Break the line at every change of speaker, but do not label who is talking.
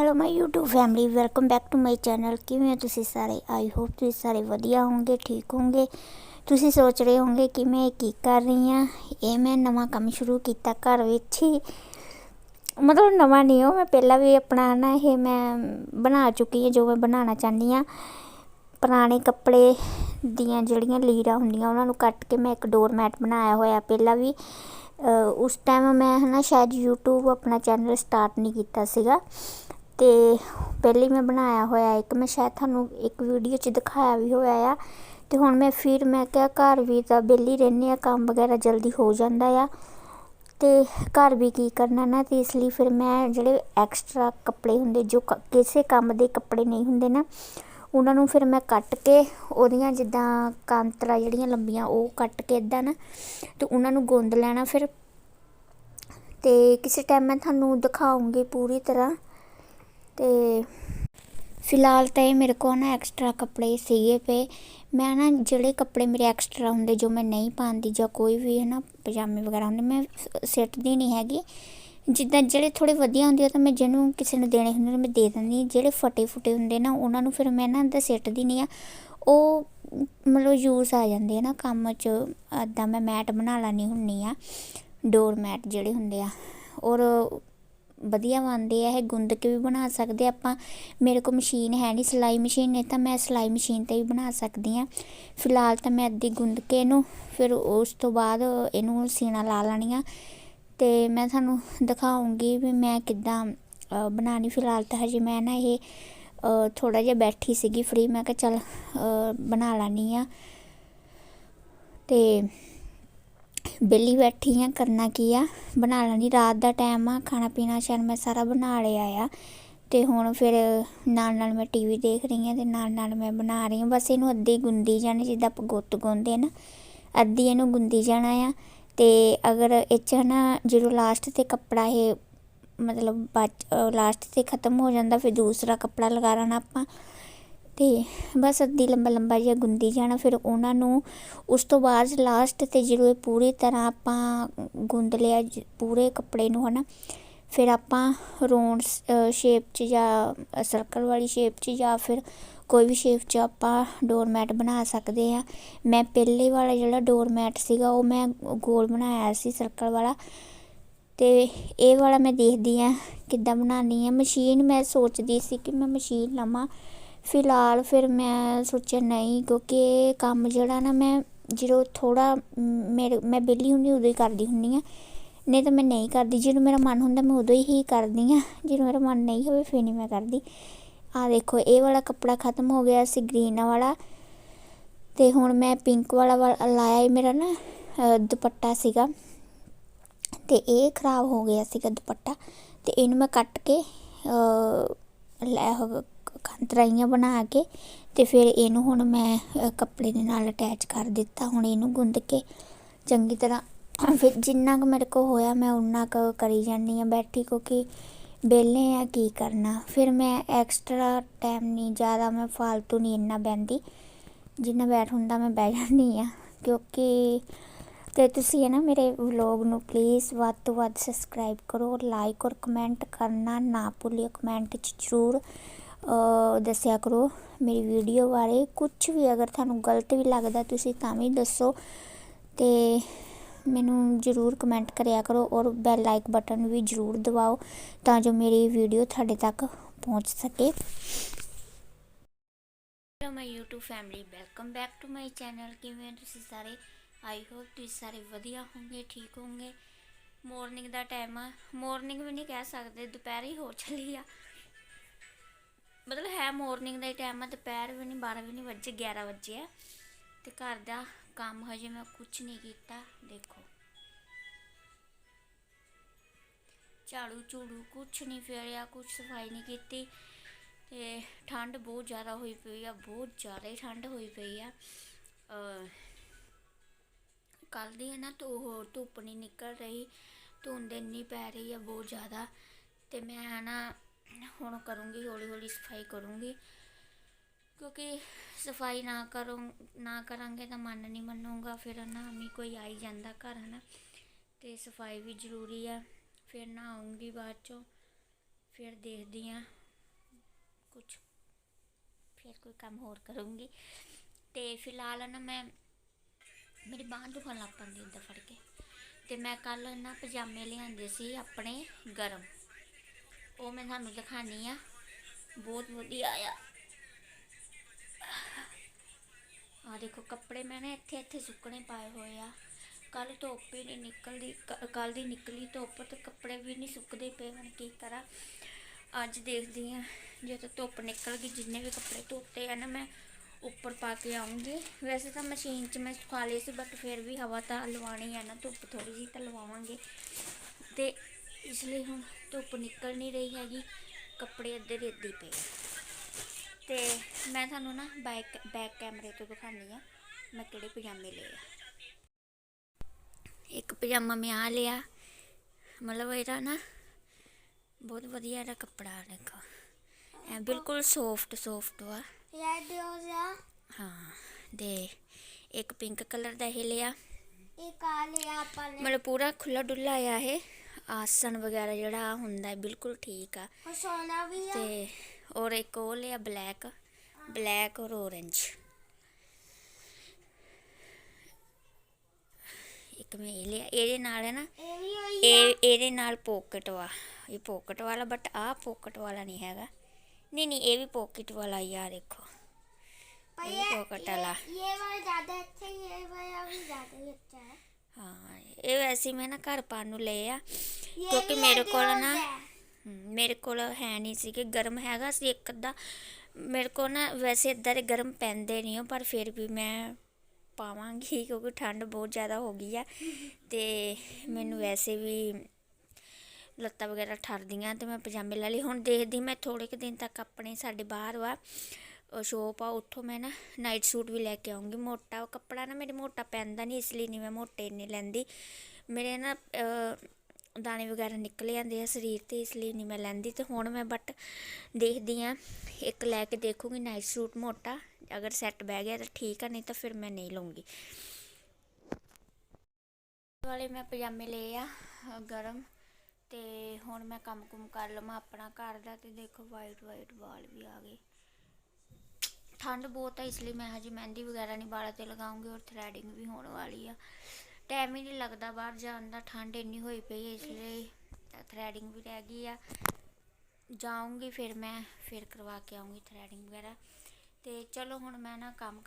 Hello my YouTube family welcome back to my channel ਕਿਵੇਂ ਹੋ ਤੁਸੀਂ ਸਾਰੇ? ਆਈ ਹੋਪ ਤੁਸੀਂ ਸਾਰੇ ਵਧੀਆ ਹੋਵੋਗੇ, ਠੀਕ ਹੋਵੋਗੇ। ਤੁਸੀਂ ਸੋਚ ਰਹੇ ਹੋਵੋਗੇ ਕਿ ਮੈਂ ਇਹ ਕੀ ਕਰ ਰਹੀ ਹਾਂ। ਇਹ ਮੈਂ ਨਵਾਂ ਕੰਮ ਸ਼ੁਰੂ ਕੀਤਾ ਘਰ ਵਿੱਚ ਹੀ। ਮਤਲਬ ਨਵਾਂ ਨਹੀਂ ਹੋ ਮੈਂ ਪਹਿਲਾਂ ਵੀ ਆਪਣਾ ਨਾ ਇਹ ਮੈਂ ਬਣਾ ਚੁੱਕੀ ਹਾਂ, ਜੋ ਮੈਂ ਬਣਾਉਣਾ ਚਾਹੁੰਦੀ ਹਾਂ। ਪੁਰਾਣੇ ਕੱਪੜੇ ਦੀਆਂ ਜਿਹੜੀਆਂ ਲੀਰਾਂ ਹੁੰਦੀਆਂ, ਉਹਨਾਂ ਨੂੰ ਕੱਟ ਕੇ ਮੈਂ ਇੱਕ ਡੋਰ ਮੈਟ ਬਣਾਇਆ ਹੋਇਆ ਪਹਿਲਾਂ ਵੀ। ਉਸ ਟਾਈਮ ਮੈਂ ਹਨਾ, ਸ਼ਾਇਦ YouTube ਆਪਣਾ ਚੈਨਲ ਸਟਾਰਟ ਨਹੀਂ ਕੀਤਾ ਸੀਗਾ। ਤੇ ਪਹਿਲੇ ਮੈਂ ਬਣਾਇਆ ਹੋਇਆ, ਇੱਕ ਮੈਂ ਸ਼ਾਇਦ ਤੁਹਾਨੂੰ ਇੱਕ ਵੀਡੀਓ 'ਚ ਦਿਖਾਇਆ ਵੀ ਹੋਇਆ ਆ। ਤੇ ਹੁਣ ਮੈਂ ਫਿਰ ਮੈਂ ਕਿਹਾ ਘਰ ਵੀ ਤਾਂ ਵਿਹਲੀ ਰਹਿੰਦੇ ਆ, ਕੰਮ ਵਗੈਰਾ ਜਲਦੀ ਹੋ ਜਾਂਦਾ ਆ। ਤੇ ਘਰ ਵੀ ਕੀ ਕਰਨਾ ਨਾ, ਤੇ ਇਸ ਲਈ ਫਿਰ ਮੈਂ ਜਿਹੜੇ ਐਕਸਟਰਾ ਕੱਪੜੇ ਹੁੰਦੇ, ਜੋ ਕ- ਕਿਸੇ ਕੰਮ ਦੇ ਕੱਪੜੇ ਨਹੀਂ ਹੁੰਦੇ ਨਾ, ਉਹਨਾਂ ਨੂੰ ਫਿਰ ਮੈਂ ਕੱਟ ਕੇ ਉਹਦੀਆਂ ਜਿੱਦਾਂ ਕਾਂਤਰਾ ਜਿਹੜੀਆਂ ਲੰਬੀਆਂ, ਉਹ ਕੱਟ ਕੇ ਇਦਾਂ ਨਾ, ਤੇ ਉਹਨਾਂ ਨੂੰ ਗੁੰਦ ਲੈਣਾ ਫਿਰ। ਤੇ ਕਿਸੇ ਟਾਈਮ ਮੈਂ ਤੁਹਾਨੂੰ ਦਿਖਾਉਂਗੀ ਪੂਰੀ ਤਰ੍ਹਾਂ। ਤੇ ਫਿਲਹਾਲ ਤਾਂ ਇਹ ਮੇਰੇ ਕੋਲ ਨਾ ਐਕਸਟਰਾ ਕੱਪੜੇ ਸੀਗੇ ਪਏ। ਮੈਂ ਨਾ ਜਿਹੜੇ ਕੱਪੜੇ ਮੇਰੇ ਐਕਸਟਰਾ ਹੁੰਦੇ ਜੋ ਮੈਂ ਨਹੀਂ ਪਾਉਂਦੀ ਜਾਂ ਕੋਈ ਵੀ ਹੈ ਨਾ ਪਜਾਮੇ ਵਗੈਰਾ ਹੁੰਦੇ, ਮੈਂ ਸਿੱਟਦੀ ਨਹੀਂ ਹੈਗੀ। ਜਿੱਦਾਂ ਜਿਹੜੇ ਥੋੜੇ ਵਧੀਆ ਹੁੰਦੇ ਆ ਤਾਂ ਮੈਂ ਜਿਹਨੂੰ ਕਿਸੇ ਨੂੰ ਦੇਣੇ ਹੁੰਦੇ ਨੇ ਮੈਂ ਦੇ ਦਿੰਦੀ ਜਿਹੜੇ ਫਟੇ ਫੁੱਟੇ ਹੁੰਦੇ ਨਾ ਉਹਨਾਂ ਨੂੰ ਫਿਰ ਮੈਂ ਨਾ ਅੰਦਰ ਸਿੱਟਦੀ ਨਹੀਂ ਆ। ਉਹ ਮਤਲਬ ਯੂਜ਼ ਆ ਜਾਂਦੇ ਆ ਨਾ ਕੰਮ 'ਚ। ਇੱਦਾਂ ਮੈਂ ਮੈਟ ਬਣਾ ਲੈਣੀ ਹੁੰਨੀ ਆ ਡੋਰ ਮੈਟ ਜਿਹੜੇ ਹੁੰਦੇ ਆ। ਔਰ ਵਧੀਆ ਬਣਦੇ ਆ ਇਹ ਗੁੰਦ ਕੇ ਵੀ ਬਣਾ ਸਕਦੇ ਆਪਾਂ ਮੇਰੇ ਕੋਲ ਮਸ਼ੀਨ ਹੈ ਨਹੀਂ ਸਿਲਾਈ ਮਸ਼ੀਨ ਨਹੀਂ ਤਾਂ ਮੈਂ ਸਿਲਾਈ ਮਸ਼ੀਨ ਤੇ ਵੀ ਬਣਾ ਸਕਦੀ ਆ। ਫਿਲਹਾਲ ਤਾਂ ਮੈਂ ਅੱਧੀ ਗੁੰਦ ਕੇ ਇਹਨੂੰ ਫਿਰ ਉਸ ਤੋਂ ਬਾਅਦ ਇਹਨੂੰ ਸੀਣਾ ਲਾ ਲੈਣੀ ਆ ਤੇ ਮੈਂ ਤੁਹਾਨੂੰ ਦਿਖਾਉਂਗੀ ਵੀ ਮੈਂ ਕਿੱਦਾਂ ਅ, ਬਣਾਉਣੀ। ਫਿਲਹਾਲ ਤਾਂ ਹਜੇ ਮੈਂ ਨਾ ਇਹ ਥੋੜਾ ਜਿਹਾ ਬੈਠੀ ਸੀਗੀ ਫ੍ਰੀ ਮੈਂ ਕਿਹਾ ਚੱਲ ਬਣਾ ਲੈਣੀ ਆ। ਤੇ ਵਿਹਲੀ ਬੈਠੀ ਆ, ਕਰਨਾ ਕੀ ਆ? ਬਣਾ ਲੈਣੀ ਰਾਤ ਦਾ ਟਾਈਮ ਆ, ਖਾਣਾ ਪੀਣਾ ਸ਼ਾਇਦ ਮੈਂ ਸਾਰਾ ਬਣਾ ਲਿਆ ਆ। ਤੇ ਹੁਣ ਫਿਰ ਨਾਲ ਨਾਲ ਮੈਂ ਟੀਵੀ ਦੇਖ ਰਹੀ ਆ ਤੇ ਨਾਲ ਨਾਲ ਮੈਂ ਬਣਾ ਰਹੀ ਆ। ਬਸ ਇਹਨੂੰ ਅੱਧੀ ਗੁੰਦੀ ਜਾਣੀ, ਜਿੱਦਾਂ ਆਪਾਂ ਗੁੱਤ ਗੁੰਦੇ ਨਾ, ਅੱਧੀ ਇਹਨੂੰ ਗੁੰਦੀ ਜਾਣਾ ਆ। ਤੇ ਅਗਰ ਇਹ 'ਚ ਨਾ ਜਦੋਂ ਲਾਸਟ ਤੇ ਕੱਪੜਾ ਇਹ ਮਤਲਬ ਬਚ ਲਾਸਟ ਤੇ ਖਤਮ ਹੋ ਜਾਂਦਾ, ਫਿਰ ਦੂਸਰਾ ਕੱਪੜਾ ਲਗਾ ਲੈਣਾ ਆਪਾਂ। ਅਤੇ ਬਸ ਅੱਧੀ ਲੰਬਾ ਲੰਬਾ ਜਿਹਾ ਗੁੰਦੀ ਜਾਣਾ, ਫਿਰ ਉਹਨਾਂ ਨੂੰ ਉਸ ਤੋਂ ਬਾਅਦ ਲਾਸਟ ਤੇ ਜਦੋਂ ਇਹ ਪੂਰੀ ਤਰ੍ਹਾਂ ਆਪਾਂ ਗੁੰਦ ਲਿਆ ਜ- ਪੂਰੇ ਕੱਪੜੇ ਨੂੰ ਹੈ ਨਾ ਫਿਰ ਆਪਾਂ ਰੌਂਡ ਸ਼ੇਪ 'ਚ ਜਾਂ ਸਰਕਲ ਵਾਲੀ ਸ਼ੇਪ 'ਚ ਜਾਂ ਫਿਰ ਕੋਈ ਵੀ ਸ਼ੇਪ 'ਚ ਆਪਾਂ ਡੋਰਮੈਟ ਬਣਾ ਸਕਦੇ ਆ ਮੈਂ ਪਹਿਲੇ ਵਾਲਾ ਜਿਹੜਾ ਡੋਰਮੈਟ ਸੀਗਾ, ਉਹ ਮੈਂ ਗੋਲ ਬਣਾਇਆ ਸੀ ਸਰਕਲ ਵਾਲਾ। ਤੇ ਇਹ ਵਾਲਾ ਮੈਂ ਦੇਖਦੀ ਆ ਕਿੱਦਾਂ ਬਣਾਉਣੀ ਆ ਮਸ਼ੀਨ ਮੈਂ ਸੋਚਦੀ ਸੀ ਕਿ ਮੈਂ ਮਸ਼ੀਨ ਲਵਾਂ। ਫਿਲਹਾਲ ਫਿਰ ਮੈਂ ਸੋਚਿਆ ਨਹੀਂ, ਕਿਉਂਕਿ ਇਹ ਕੰਮ ਜਿਹੜਾ ਨਾ ਮੈਂ ਜਦੋਂ ਥੋੜ੍ਹਾ ਮੇਰੇ, ਮੈਂ ਵਿਹਲੀ ਹੁੰਦੀ ਉਦੋਂ ਹੀ ਕਰਦੀ ਹੁੰਦੀ ਹਾਂ। ਨਹੀਂ ਤਾਂ ਮੈਂ ਨਹੀਂ ਕਰਦੀ ਜਦੋਂ ਮੇਰਾ ਮਨ ਹੁੰਦਾ ਮੈਂ ਉਦੋਂ ਹੀ ਕਰਦੀ ਹਾਂ। ਜਦੋਂ ਮੇਰਾ ਮਨ ਨਹੀਂ ਹੋਵੇ ਫਿਰ ਨਹੀਂ ਮੈਂ ਕਰਦੀ। ਆਹ ਦੇਖੋ, ਇਹ ਵਾਲਾ ਕੱਪੜਾ ਖਤਮ ਹੋ ਗਿਆ ਸੀ ਗ੍ਰੀਨ ਵਾਲਾ। ਤੇ ਹੁਣ ਮੈਂ ਪਿੰਕ ਵਾਲਾ ਵਾ- ਲਾਇਆ ਇਹ ਮੇਰਾ ਨਾ ਦੁਪੱਟਾ ਸੀਗਾ। ਤੇ ਇਹ ਖਰਾਬ ਹੋ ਗਿਆ ਸੀਗਾ ਦੁਪੱਟਾ। ਤੇ ਇਹਨੂੰ ਮੈਂ ਕੱਟ ਕੇ ਅ, ਲੈ ਉਹ ਕੰਤਰਾਈਆਂ ਬਣਾ ਕੇ ਅਤੇ ਫਿਰ ਇਹਨੂੰ ਹੁਣ ਮੈਂ ਕੱਪੜੇ ਦੇ ਨਾਲ ਅਟੈਚ ਕਰ ਦਿੱਤਾ। ਹੁਣ ਇਹਨੂੰ ਗੁੰਦ ਕੇ ਚੰਗੀ ਤਰ੍ਹਾਂ ਫਿਰ ਜਿੰਨਾ ਕੁ ਮੇਰੇ ਕੋਲ ਹੋਇਆ ਮੈਂ ਉਨਾ ਕੁ ਕਰੀ ਜਾਂਦੀ ਆ ਬੈਠੀ ਕਿਉਂਕਿ ਵਿਹਲੇ ਆ ਕੀ ਕਰਨਾ? ਫਿਰ ਮੈਂ ਐਕਸਟਰਾ ਟਾਈਮ ਨਹੀਂ ਜ਼ਿਆਦਾ ਮੈਂ ਫਾਲਤੂ ਨਹੀਂ ਇੰਨਾ ਬਹਿੰਦੀ। ਜਿੰਨਾ ਬੈਠ ਹੁੰਦਾ ਮੈਂ ਬਹਿ ਜਾਂਦੀ ਆ ਕਿਉਂਕਿ ਅਤੇ ਤੁਸੀਂ ਹੈ ਨਾ ਮੇਰੇ ਵਲੋਗ ਨੂੰ ਪਲੀਜ਼ ਵੱਧ ਤੋਂ ਵੱਧ ਸਬਸਕ੍ਰਾਈਬ ਕਰੋ ਲਾਈਕ ਔਰ ਕਮੈਂਟ ਕਰਨਾ ਨਾ ਭੁੱਲਿਓ ਕਮੈਂਟ 'ਚ ਜ਼ਰੂਰ ਦੱਸਿਆ ਕਰੋ ਮੇਰੀ ਵੀਡੀਓ ਬਾਰੇ। ਕੁਝ ਵੀ ਅਗਰ ਤੁਹਾਨੂੰ ਗਲਤ ਵੀ ਲੱਗਦਾ ਤੁਸੀਂ ਤਾਂ ਵੀ ਦੱਸੋ ਤੇ ਮੈਨੂੰ ਜ਼ਰੂਰ ਕਮੈਂਟ ਕਰਿਆ ਕਰੋ ਔਰ ਬੈਲ ਲਾਈਕ ਬਟਨ ਵੀ ਜ਼ਰੂਰ ਦਬਾਓ ਤਾਂ ਜੋ ਮੇਰੀ ਵੀਡੀਓ ਤੁਹਾਡੇ ਤੱਕ ਪਹੁੰਚ ਸਕੇ। Hello my YouTube family welcome back to my channel ਕਿਵੇਂ ਤੁਸੀਂ ਸਾਰੇ? ਆਈ ਹੋਪ ਤੁਸੀਂ ਸਾਰੇ ਵਧੀਆ ਹੋਵੋਗੇ, ਠੀਕ ਹੋਵੋਗੇ। ਮਾਰਨਿੰਗ ਦਾ ਟਾਈਮ ਆ। ਮਾਰਨਿੰਗ ਵੀ ਨਹੀਂ ਕਹਿ ਸਕਦੇ, ਦੁਪਹਿਰ ਹੀ ਹੋ ਚੱਲੀ ਆ। ਮਤਲਬ ਹੈ ਮਾਰਨਿੰਗ ਦਾ ਹੀ ਟਾਈਮ ਆ, ਦੁਪਹਿਰ ਵੀ ਨਹੀਂ 12 ਵੀ ਨਹੀਂ ਵੱਜੇ 11 ਵਜੇ ਆ। ਤੇ ਘਰ ਦਾ ਕੰਮ ਹਜੇ ਮੈਂ ਕੁਝ ਨਹੀਂ ਕੀਤਾ, ਦੇਖੋ। ਝਾੜੂ ਝੂੜੂ ਕੁਝ ਨਹੀਂ ਫੇਰਿਆ ਕੁਝ ਸਫ਼ਾਈ ਨਹੀਂ ਕੀਤੀ। ਤੇ ਠੰਡ ਬਹੁਤ ਜ਼ਿਆਦਾ ਹੋਈ ਪਈ ਆ, ਬਹੁਤ ਜ਼ਿਆਦਾ ਠੰਡ ਹੋਈ ਪਈ ਆ। ਕੱਲ ਦੀ ਹੈ ਨਾ ਧੋ ਹੋਰ ਧੁੱਪ ਨਹੀਂ ਨਿਕਲ ਰਹੀ, ਧੁੰਦ ਇੰਨੀ ਪੈ ਰਹੀ ਹੈ ਬਹੁਤ ਜ਼ਿਆਦਾ ਤੇ ਮੈਂ ਹੈ ਨਾ ਹੁਣ ਕਰੂੰਗੀ ਹੌਲੀ ਹੌਲੀ ਸਫ਼ਾਈ ਕਰੂੰਗੀ ਕਿਉਂਕਿ ਸਫ਼ਾਈ ਨਾ ਕਰੋ, ਨਾ ਕਰਾਂਗੇ ਤਾਂ ਮਨ ਨਹੀਂ ਮੰਨੂਗਾ, ਫਿਰ ਨਾ ਵੀ ਕੋਈ ਆਈ ਜਾਂਦਾ ਘਰ, ਹਨਾ। ਤੇ ਸਫ਼ਾਈ ਵੀ ਜ਼ਰੂਰੀ ਆ, ਫਿਰ ਨਾ ਨਹਾਉਂਗੀ ਬਾਅਦ ਚੋਂ, ਫਿਰ ਦੇਖਦੀ ਆ ਕੁਝ ਫਿਰ ਕੋਈ ਕੰਮ ਹੋਰ ਕਰੂੰਗੀ। ਤੇ ਫਿਲਹਾਲ ਨਾ ਮੈਂ ਮੇਰੀ ਬਾਂਹ ਦੁਖਣ ਲੱਗ ਪੈਂਦੀ ਏਦਾਂ ਫੜ ਕੇ। ਤੇ ਮੈਂ ਕੱਲ ਨਾ ਪਜਾਮੇ ਲਿਆਂਦੇ ਸੀ ਆਪਣੇ ਗਰਮ। ਉਹ ਮੈਂ ਤੁਹਾਨੂੰ ਦਿਖਾਣੀ ਆ। ਬਹੁਤ ਵਧੀਆ ਆ। ਆ ਦੇਖੋ, ਕੱਪੜੇ ਮੈਂ ਨਾ ਇੱਥੇ ਇੱਥੇ ਸੁੱਕਣੇ ਪਾਏ ਹੋਏ ਆ। ਕੱਲ ਧੁੱਪ ਹੀ ਨਹੀਂ ਨਿਕਲਦੀ। ਕੱਲ ਦੀ ਨਿਕਲੀ ਧੁੱਪ ਤੇ ਕੱਪੜੇ ਵੀ ਨਹੀਂ ਸੁੱਕਦੇ ਪਏ ਹੁਣ ਕੀ ਕਰਾਂ। ਅੱਜ ਦੇਖਦੀ ਆ ਜੇ ਤਾਂ ਧੁੱਪ ਨਿਕਲ ਗਈ, ਜਿੰਨੇ ਵੀ ਕੱਪੜੇ ਧੋਤੇ ਆ ਨਾ ਮੈਂ ਉੱਪਰ ਪਾ ਕੇ ਆਉਂਗੀ। ਵੈਸੇ ਤਾਂ ਮਸ਼ੀਨ 'ਚ ਮੈਂ ਸੁਕਾ ਲਏ ਸੀ ਬਟ ਫਿਰ ਵੀ ਹਵਾ ਤਾਂ ਲਵਾਣੀ ਹੈ ਨਾ, ਧੁੱਪ ਥੋੜੀ ਜਿਹੀ ਤਾਂ ਲਵਾਵਾਂਗੇ। ਤੇ ਇਸ ਲਈ ਹੁਣ ਧੁੱਪ ਨਿਕਲ ਨਹੀਂ ਰਹੀ ਹੈਗੀ, ਕੱਪੜੇ ਅੱਧੇ ਦੇ ਅੱਧੇ ਪਏ। ਆ। ਤੇ ਮੈਂ ਤੁਹਾਨੂੰ ਨਾ ਬੈਕ ਬੈਕ ਕੈਮਰੇ ਤੋਂ ਦਿਖਾਉਂਦੀ ਆ ਮੈਂ ਕਿਹੜੇ ਪਜਾਮੇ ਲਏ ਆ। ਇੱਕ ਪਜਾਮਾ ਮੈਂ ਆ ਲਿਆ, ਮਤਲਬ ਇਹਦਾ ਨਾ ਬਹੁਤ ਵਧੀਆ ਇਹਦਾ ਕੱਪੜਾ ਆ ਦੇਖੋ ਬਿਲਕੁਲ ਸੌਫਟ ਸੌਫਟ ਵਾ।
ਇਹ ਦਿਓ ਜਾ
ਹਾਂ ਦੇ ਇੱਕ ਪਿੰਕ ਕਲਰ ਦਾ ਇਹ ਲਿਆ
ਇਹ ਕਾਲੇ ਆਪਾਂ ਨੇ
ਮਤਲਬ ਪੂਰਾ ਖੁੱਲਾ ਡੁੱਲਾ ਆ ਇਹ ਆਸਣ ਵਗੈਰਾ ਜਿਹੜਾ ਹੁੰਦਾ ਹੈ ਬਿਲਕੁਲ ਠੀਕ ਆ
ਉਹ ਸੋਨਾ ਵੀ ਆ
ਤੇ ਔਰ ਇੱਕ ਉਹ ਲਿਆ ਬਲੈਕ ਬਲੈਕ ਔਰ orange ਇੱਕ ਮੈਂ ਇਹ ਲਿਆ ਇਹਦੇ ਨਾਲ ਹੈ ਨਾ
ਇਹ ਵੀ ਹੋਈ
ਇਹ ਇਹਦੇ ਨਾਲ ਪੋਕਟ ਵਾ ਇਹ ਪੋਕਟ ਵਾਲਾ ਬਟ ਆਹ ਪੋਕਟ ਵਾਲਾ ਨਹੀਂ ਹੈਗਾ ਨਹੀਂ ਨਹੀਂ ਇਹ ਵੀ ਪੋਕਟ ਵਾਲਾ ਹੀ ਆ ਦੇਖੋ
ਪਰ
ਇਹ
ये
pocket वाला।
ये ये वाला ज्यादा अच्छा है ये वाला भी ज्यादा ही अच्छा है
ਹਾਂ ਇਹ ਵੈਸੇ ਮੈਂ ਨਾ ਘਰ ਪਾਉਣ ਨੂੰ ਲਏ ਆ
ये
ਕਿਉਂਕਿ
भी
ਮੇਰੇ
Adios
ਕੋਲ ਨਾ
है।
ਹਮ, ਮੇਰੇ ਕੋਲ ਹੈ ਨਹੀਂ ਸੀ ਕਿ ਗਰਮ ਹੈਗਾ ਸੀ ਇੱਕ ਅੱਧਾ ਮੇਰੇ ਕੋਲ ਨਾ ਵੈਸੇ ਇਦਾਂ ਦੇ ਗਰਮ ਪੈਂਦੇ ਨਹੀਂ ਹੋ ਪਰ ਫਿਰ ਵੀ ਮੈਂ ਪਾਵਾਂਗੀ ਕਿਉਂਕਿ ਠੰਡ ਬਹੁਤ ਜ਼ਿਆਦਾ ਹੋ ਗਈ ਆ ਤੇ ਮੈਨੂੰ ਵੈਸੇ ਵੀ ਲੱਤਾਂ ਵਗੈਰਾ ਠਰਦੀਆਂ ਤੇ ਮੈਂ ਪਜਾਮੇ ਲੈ ਲਈ ਹੁਣ ਦੇਖਦੀ ਮੈਂ ਥੋੜੇ ਕੁ ਦਿਨ ਤੱਕ ਆਪਣੇ ਸਾਡੇ ਬਾਹਰ ਵਾ ਸ਼ੋਪ ਆ, ਉੱਥੋਂ ਮੈਂ ਨਾ ਨਾਈਟ ਸੂਟ ਵੀ ਲੈ ਕੇ ਆਉਂਗੀ ਮੋਟਾ ਕੱਪੜਾ ਨਾ ਮੇਰੇ ਮੋਟਾ ਪੈਂਦਾ ਨਹੀਂ ਇਸ ਲਈ ਨਹੀਂ ਮੈਂ ਮੋਟੇ ਇੰਨੇ ਲੈਂਦੀ। ਮੇਰੇ ਨਾ ਦਾਣੇ ਵਗੈਰਾ ਨਿਕਲ ਜਾਂਦੇ ਆ ਸਰੀਰ ਤੇ, ਇਸ ਲਈ ਨਹੀਂ ਮੈਂ ਲੈਂਦੀ। ਤੇ ਹੁਣ ਮੈਂ ਬਟ ਦੇਖਦੀ ਆ, ਇੱਕ ਲੈ ਕੇ ਦੇਖੂਗੀ ਨਾਈਟ ਸੂਟ ਮੋਟਾ। ਅਗਰ ਸੈੱਟ ਬਹਿ ਗਿਆ ਤਾਂ ਠੀਕ ਆ, ਨਹੀਂ ਤਾਂ ਫਿਰ ਮੈਂ ਨਹੀਂ ਲਵਾਂਗੀ ਵਾਲੇ ਮੈਂ ਪਜਾਮੇ ਲਏ ਆ, ਗਰਮ। ਤੇ ਹੁਣ ਮੈਂ ਕੰਮ ਕੁਮ ਕਰ ਲਵਾਂ ਆਪਣਾ ਘਰ ਦਾ। ਤੇ ਦੇਖੋ ਵਾਈਟ ਵਾਈਟ ਵਾਲ ਵੀ ਆ ਗਏ। ਠੰਡ ਬਹੁਤ ਹੈ ਇਸ ਲਈ ਮੈਂ ਹਜੇ ਮਹਿੰਦੀ ਵਗੈਰਾ ਨਹੀਂ ਵਾਲਾਂ ਤੇ ਲਗਾਉਂਗੀ ਔਰ ਥਰੈਡਿੰਗ ਵੀ ਹੋਣ ਵਾਲੀ ਆ। ਟਾਈਮ ਹੀ ਨਹੀਂ ਲੱਗਦਾ ਬਾਹਰ ਜਾਣ ਦਾ, ਠੰਡ ਇੰਨੀ ਹੋਈ ਪਈ ਹੈ ਇਸ ਲਈ ਥਰੈਡਿੰਗ ਵੀ ਰਹਿ ਗਈ ਆ। ਜਾਊਂਗੀ ਫਿਰ ਮੈਂ, ਫਿਰ ਕਰਵਾ ਕੇ ਆਉਂਗੀ ਥਰੈਡਿੰਗ ਵਗੈਰਾ। ਤੇ ਚਲੋ ਹੁਣ ਮੈਂ ਨਾ ਕੰਮ